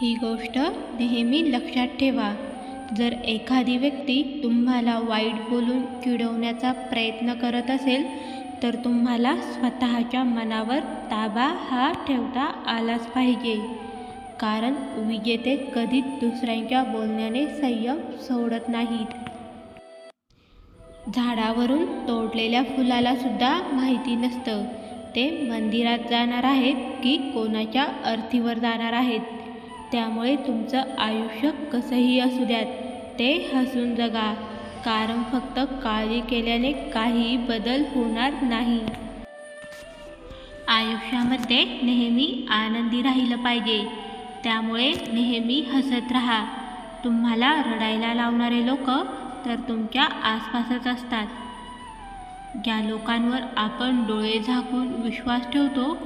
ही गोष्ट नेहमी लक्षात ठेवा. जर एखादी व्यक्ती तुम्हाला वाईट बोलून चिडवण्याचा प्रयत्न करत असेल तर तुम्हाला स्वतःच्या मनावर ताबा हा ठेवता आलाच पाहिजे. कारण विजेते कधीच दुसऱ्यांच्या बोलण्याने संयम सोडत नाहीत. झाडावरून तोडलेल्या फुलाला सुद्धा माहिती नसतं. ते मंदिरात जाणार आहेत की कोणाच्या अर्थीवर जाणार आहेत? त्यामुळे तुमचं आयुष्य कसंही असू द्यात. ते हसून जगा. कारण फक्त काळजी केल्याने काही बदल होणार नाही. आयुष्यामध्ये नेहमी आनंदी राहिलं पाहिजे. त्यामुळे नेहमी हसत राहा. तुम्हाला रडायला लावणारे लोक तर तुमच्या आसपासच असतात. ज्या लोकांवर आपण डोळे झाकून विश्वास ठेवतो.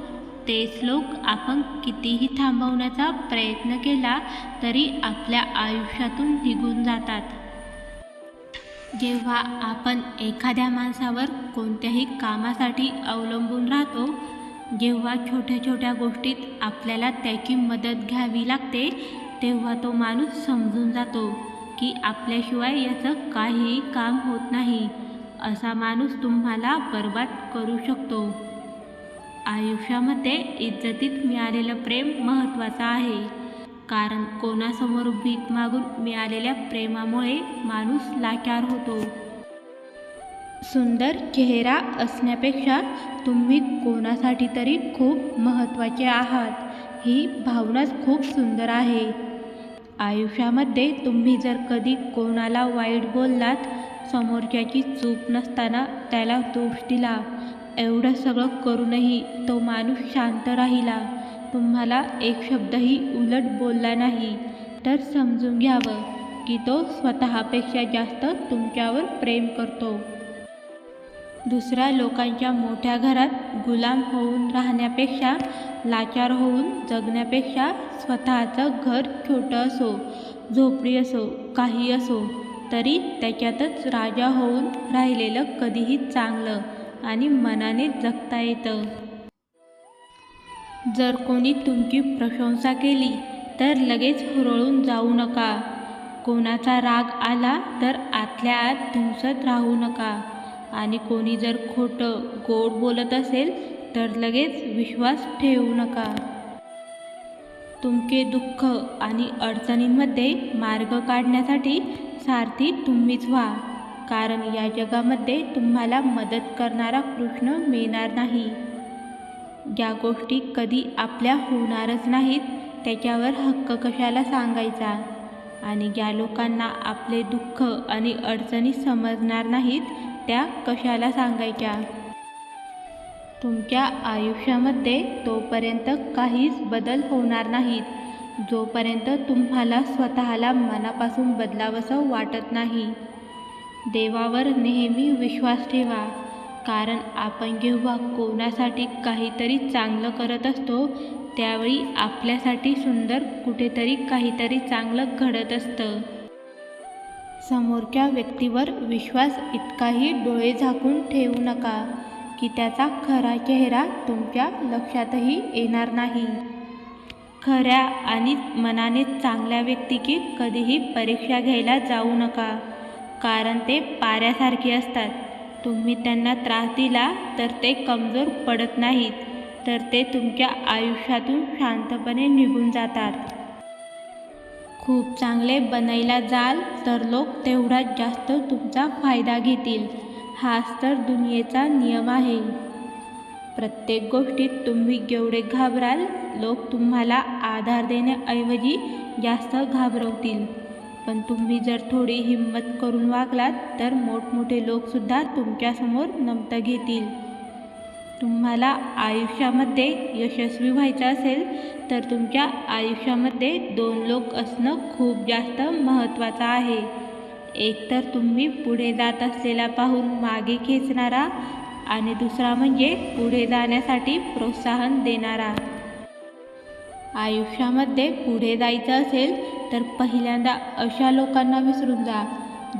ते श्लोक आपण कितीही थांबवण्याचा प्रयत्न केला तरी आपल्या आयुष्यातून निघून जातात. जेव्हा आपण एखाद्या माणसावर कोणत्याही कामासाठी अवलंबून राहतो जेव्हा छोट्या छोट्या गोष्टीत आपल्याला त्याची मदत घ्यावी लागते तेव्हा तो माणूस समजून जातो की आपल्याशिवाय याचं काहीही काम होत नाही. असा माणूस तुम्हाला बर्बाद करू शकतो. आयुष्यामध्ये इज्जतीत मिळालेलं प्रेम महत्त्वाचं आहे. कारण कोणासमोर भीक मागून मिळालेल्या प्रेमामुळे माणूस लाचार होतो. सुंदर चेहरा असण्यापेक्षा तुम्ही कोणासाठी तरी खूप महत्त्वाचे आहात. ही भावनाच खूप सुंदर आहे. आयुष्यामध्ये तुम्ही जर कधी कोणाला वाईट बोललात समोरच्याची चूक नसताना त्याला दोष दिला. एवढं सगळं करूनही तो माणूस शांत राहिला. तुम्हाला एक शब्दही उलट बोलला नाही. तर समजून घ्यावं की तो स्वतःपेक्षा जास्त तुमच्यावर प्रेम करतो. दुसऱ्या लोकांच्या मोठ्या घरात गुलाम होऊन राहण्यापेक्षा लाचार होऊन जगण्यापेक्षा स्वतःचं घर छोटं असो झोपडी असो काही असो तरी त्याच्यातच राजा होऊन राहिलेलं कधीही चांगलं. आणि मनाने जगता येतं. जर कोणी तुमची प्रशंसा केली तर लगेच हुरळून जाऊ नका. कोणाचा राग आला तर आतल्या आत धुमसत राहू नका. आणि कोणी जर खोटं गोड बोलत असेल तर लगेच विश्वास ठेवू नका. तुमचे दुःख आणि अडचणींमध्ये मार्ग काढण्यासाठी सारथी तुम्हीच व्हा. कारण या जगामध्ये तुम्हाला मदत करणारा कृष्ण मिळणार नाही. ज्या गोष्टी कधी आपल्या होणारच नाहीत त्याच्यावर हक्क कशाला सांगायचा? आणि ज्या लोकांना आपले दुःख आणि अडचणी समजणार नाहीत त्या कशाला सांगायच्या? तुमच्या आयुष्यामध्ये तोपर्यंत काहीच बदल होणार नाहीत. जोपर्यंत तुम्हाला स्वतःला मनापासून बदलावंसं वाटत नाही. देवावर नेहमी विश्वास ठेवा. कारण आपण जेव्हा कोणासाठी काहीतरी चांगलं करत असतो त्यावेळी आपल्यासाठी सुंदर कुठेतरी काहीतरी चांगलं घडत असतं. समोरच्या व्यक्तीवर विश्वास इतकाही डोळे झाकून ठेवू नका की त्याचा खरा चेहरा तुमच्या लक्षातही येणार नाही. खऱ्या आणि मनाने चांगल्या व्यक्तीची कधीही परीक्षा घ्यायला जाऊ नका. कारण ते पाऱ्यासारखे असतात. तुम्ही त्यांना त्रास दिला तर ते कमजोर पडत नाहीत तर ते तुमच्या आयुष्यातून शांतपणे निघून जातात. खूप चांगले बनायला जाल तर लोक तेवढाच जास्त तुमचा फायदा घेतील. हाच तर दुनियेचा नियम आहे. प्रत्येक गोष्टीत तुम्ही जेवढे घाबराल लोक तुम्हाला आधार देण्याऐवजी जास्त घाबरवतील. पण तुम्ही जर थोडी हिंमत करून वागलात तर मोठमोठे लोकसुद्धा तुमच्यासमोर नमतं घेतील. तुम्हाला आयुष्यामध्ये यशस्वी व्हायचं असेल तर तुमच्या आयुष्यामध्ये दोन लोक असणं खूप जास्त महत्त्वाचं आहे. एक तर तुम्ही पुढे जात असलेला पाहून मागे खेचणारा आणि दुसरा म्हणजे पुढे जाण्यासाठी प्रोत्साहन देणारा. आयुष्यामध्ये पुढे जायचं असेल तर पहिल्यांदा अशा लोकांना विसरून जा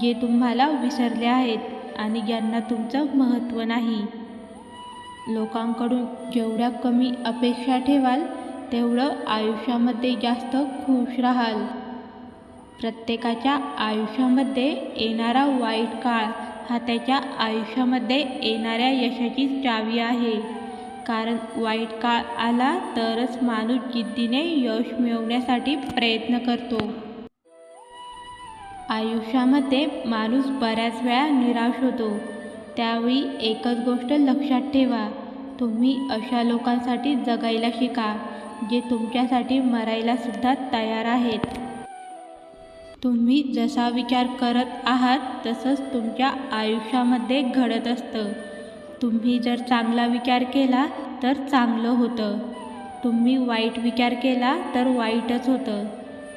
जे तुम्हाला विसरले आहेत आणि ज्यांना तुमचं महत्त्व नाही. लोकांकडून जेवढ्या कमी अपेक्षा ठेवाल तेवढं आयुष्यामध्ये जास्त खुश राहाल. प्रत्येकाच्या आयुष्यामध्ये येणारा वाईट काळ हा त्याच्या आयुष्यामध्ये येणाऱ्या यशाची चावी आहे. कारण वाईट काळ आला तरच माणूस जिद्दीने यश मिळवण्यासाठी प्रयत्न करतो. आयुष्यामध्ये माणूस बऱ्याच वेळा निराश होतो. त्यावेळी एकच गोष्ट लक्षात ठेवा तुम्ही अशा लोकांसाठी जगायला शिका जे तुमच्यासाठी मरायला सुद्धा तयार आहेत. तुम्ही जसा विचार करत आहात तसंच तुमच्या आयुष्यामध्ये घडत असतं. तुम्ही जर चांगला विचार केला तर चांगलं होतं. तुम्ही वाईट विचार केला तर वाईटच होतं.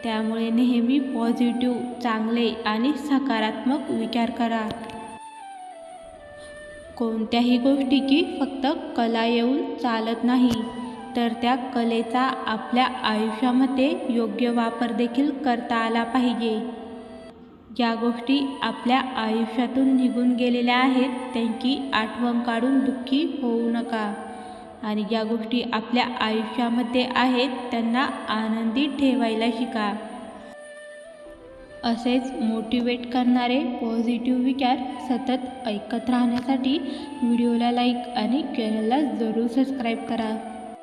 त्यामुळे नेहमी पॉझिटिव्ह चांगले आणि सकारात्मक विचार करा. कोणत्याही गोष्टीची फक्त कला येऊन चालत नाही तर त्या कलेचा आपल्या आयुष्यामध्ये योग्य वापर देखील करता आला पाहिजे. ज्या गोष्टी आपल्या आयुष्यातून निघून गेलेल्या आहेत त्यांची आठवण काढून दुःखी होऊ नका. आणि ज्या गोष्टी आपल्या आयुष्यामध्ये आहेत त्यांना आनंदी ठेवायला शिका. असेच मोटिवेट करणारे पॉझिटिव्ह विचार सतत ऐकत राहण्यासाठी व्हिडिओला लाईक आणि चॅनलला जरूर सबस्क्राईब करा.